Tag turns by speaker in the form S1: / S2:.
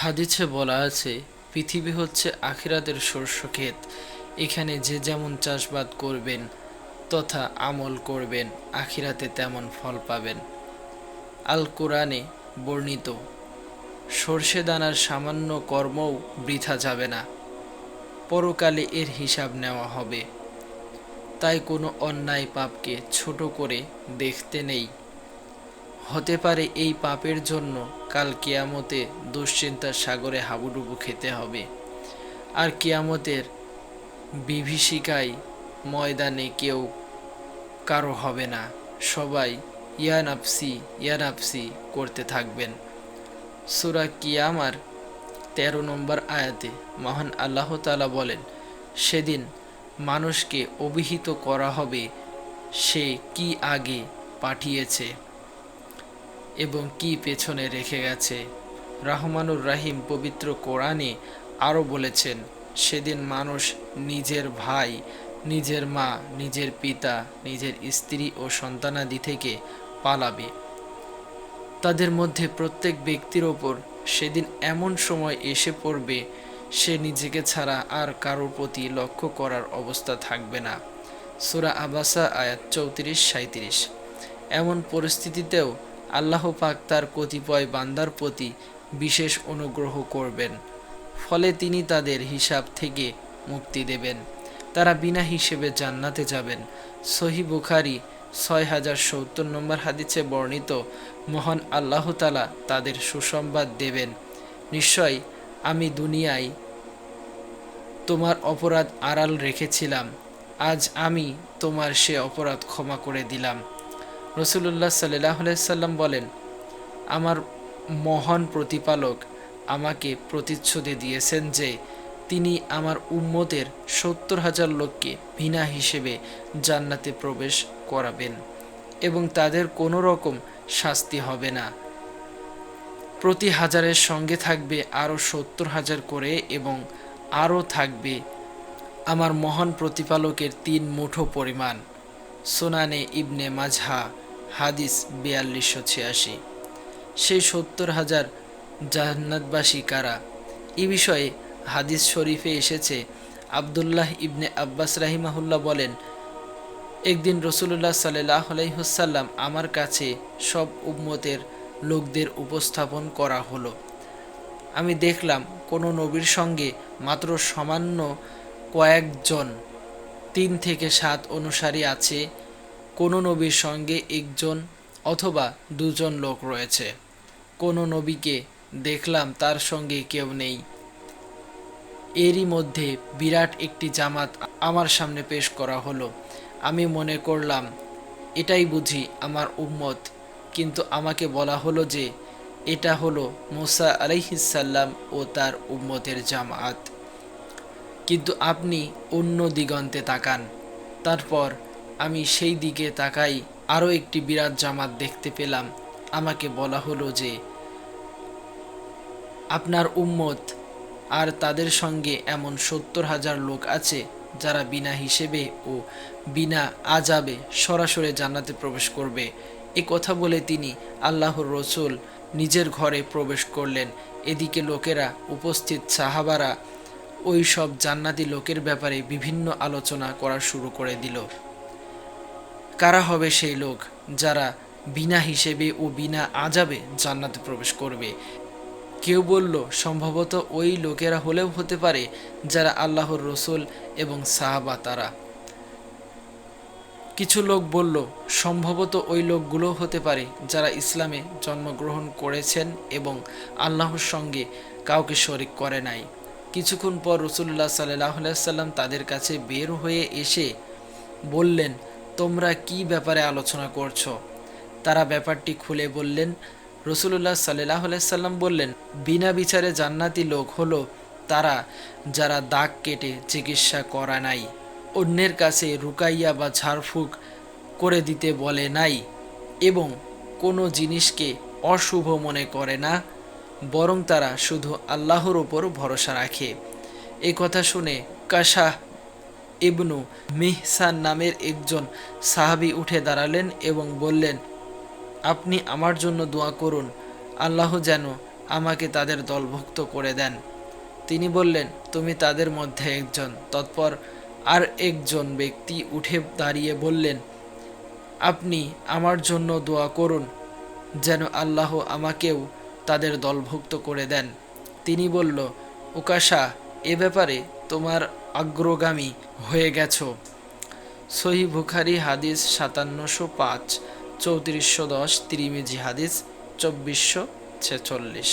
S1: হাদিছে বলা আছে, পৃথিবী হচ্ছে আখিরাতের শস্য ক্ষেত। এখানে যে যেমন চাষবাদ করবেন তথা আমল করবেন, আখিরাতে তেমন ফল পাবেন। আল কোরআনে বর্ণিত, সর্ষে দানার সামান্য কর্মও বৃথা যাবে না, পরকালে এর হিসাব নেওয়া হবে। তাই কোনো অন্যায় পাপকে ছোট করে দেখতে নেই। হতে পারে এই পাপের জন্য কাল কেয়ামতে দুশ্চিন্তার সাগরে হাবুডুবু খেতে হবে। আর কেয়ামতের বিভীষিকায় ময়দানে কেউ কারও হবে না। সবাই ইয়ানাপসি ইয়ানাপসি করতে থাকবেন। সুরা কিয়ামার তেরো নম্বর আয়াতে মহান আল্লাহ তালা বলেন, সেদিন মানুষকে অভিহিত করা হবে সে কি আগে পাঠিয়েছে? এবং কি পেছনে রেখে গেছে? রহমানুর রাহিম পবিত্র কোরআনে আরও বলেছেন, সেদিন মানুষ নিজের ভাই, নিজের মা, নিজের পিতা, নিজের স্ত্রী ও সন্তানাদি থেকে পালাবে। তাদের মধ্যে প্রত্যেক ব্যক্তির ওপর সেদিন এমন সময় এসে পড়বে, সে নিজেকে ছাড়া আর কারোর প্রতি লক্ষ্য করার অবস্থা থাকবে না। সুরা আবাসা আয়াত চৌত্রিশ সাঁত্রিশ এমন পরিস্থিতিতেও আল্লাহ পাক তার কতিপয় বান্দার প্রতি বিশেষ অনুগ্রহ করবেন। ফলে তিনি তাদের হিসাব থেকে মুক্তি দেবেন। তারা বিনা হিসেবে জান্নাতে যাবেন। সহি বুখারি ছয় হাজার সত্তর নম্বর হাদিসে বর্ণিত, মহান আল্লাহ তালা তাদের সুসংবাদ দেবেন। নিশ্চয়, আমি দুনিয়ায় তোমার অপরাধ আড়াল রেখেছিলাম। আজ আমি তোমার সে অপরাধ ক্ষমা করে দিলাম। রসুল্লাহ সাল্লাহ সাল্লাম বলেন, আমার মহান প্রতিপালক আমাকে প্রতিচ্ছুতি দিয়েছেন যে, তিনি আমার উম্মতের সত্তর হাজার লোককে বিনা হিসেবে জান্নাতে প্রবেশ করাবেন এবং তাদের কোনো রকম শাস্তি হবে না। প্রতি হাজারের সঙ্গে থাকবে আরও সত্তর হাজার করে এবং আরও থাকবে আমার মহান প্রতিপালকের তিন মুঠো পরিমাণ। সোনানে ইবনে মাঝহা হাদিস বিয়াল্লিশশো ছিয়াশি। সেই সত্তর হাজার জান্নাতবাসী কারা? এ বিষয়ে হাদিস শরীফে এসেছে, আবদুল্লাহ ইবনে আব্বাস রাহিমাহুল্লাহ বলেন, একদিন রসুল্লাহ সাল্লাহ আলাইহুসাল্লাম আমার কাছে সব উম্মতের লোকদের উপস্থাপন করা হলো। আমি দেখলাম কোনো নবীর সঙ্গে মাত্র সামান্য কয়েকজন তিন থেকে সাত অনুসারী আছে। কোনো নবীর সঙ্গে একজন অথবা দুজন লোক রয়েছে। কোনো নবীকে দেখলাম তার সঙ্গে কেউ নেই। এরই মধ্যে বিরাট একটি জামাত আমার সামনে পেশ করা হলো। আমি মনে করলাম, এটাই বুঝি আমার উম্মত। কিন্তু আমাকে বলা হলো যে, এটা হলো মুসা আলাইহিসাল্লাম ও তার উম্মতের জামাত। কিন্তু আপনি অন্য দিগন্তে তাকান। তারপর আমি সেই দিকে তাকাই আরও একটি বিরাট জামাত দেখতে পেলাম। আমাকে বলা হলো যে, আপনার উম্মত আর তাদের সঙ্গে এমন সত্তর হাজার লোক আছে যারা বিনা হিসেবে ও বিনা আজাবে সরাসরি জান্নাতে প্রবেশ করবে। এ কথা বলে তিনি আল্লাহর রসুল নিজের ঘরে প্রবেশ করলেন। এদিকে লোকেরা উপস্থিত সাহাবারা ওই সব জান্নাতি লোকের ব্যাপারে বিভিন্ন আলোচনা করা শুরু করে দিল। কারা হবে সেই লোক যারা বিনা হিসেবে ও বিনা আজাবে জান্নাতে প্রবেশ করবে? কেউ বলল, সম্ভবত ওই লোকেরা হলেও হতে পারে যারা আল্লাহর রসুল এবং সাহাবা তারা। কিছু লোক বলল, সম্ভবত ওই লোকগুলো হতে পারে যারা ইসলামে জন্মগ্রহণ করেছেন এবং আল্লাহর সঙ্গে কাউকে শরিক করে নাই। কিছুক্ষণ পর রসুল্লাহ সাল্লাহ সাল্লাম তাদের কাছে বের হয়ে এসে বললেন, তোমরা কি ব্যাপারে আলোচনা করছ? তারা ব্যাপারটি খুলে বললেন রসুল্লাহ সাল্লাহ সাল্লাম বললেন, বিনা বিচারে জান্নাতি লোক হলো তারা যারা দাগ কেটে চিকিৎসা করা নাই, অন্যের কাছে রুকাইয়া বা ঝাড়ফুঁক করে দিতে বলে নাই এবং কোনো জিনিসকে অশুভ মনে করে না। বরং তারা শুধু আল্লাহর ওপর ভরসা রাখে। এ কথা শুনে কাশাহ ইবনু মিহসান নামের একজন সাহাবি উঠে দাঁড়ালেন এবং বললেন, আপনি আমার জন্য দোয়া করুন, আল্লাহ যেন আমাকে তাদের দলভুক্ত করে দেন। তিনি বললেন, তুমি তাদের মধ্যে একজন। তৎপর আর একজন ব্যক্তি উঠে দাঁড়িয়ে বললেন, আপনি আমার জন্য দোয়া করুন, যেন আল্লাহ আমাকেও তাদের দলভুক্ত করে দেন। তিনি বলল উকাশা এ ব্যাপারে তোমার অগ্রগামী হয়ে গেছ। সহি বুখারি হাদিস সাতান্নশো পাঁচ, চৌত্রিশশো দশ, তিরিমিজি হাদিস চব্বিশশো ছেচল্লিশ।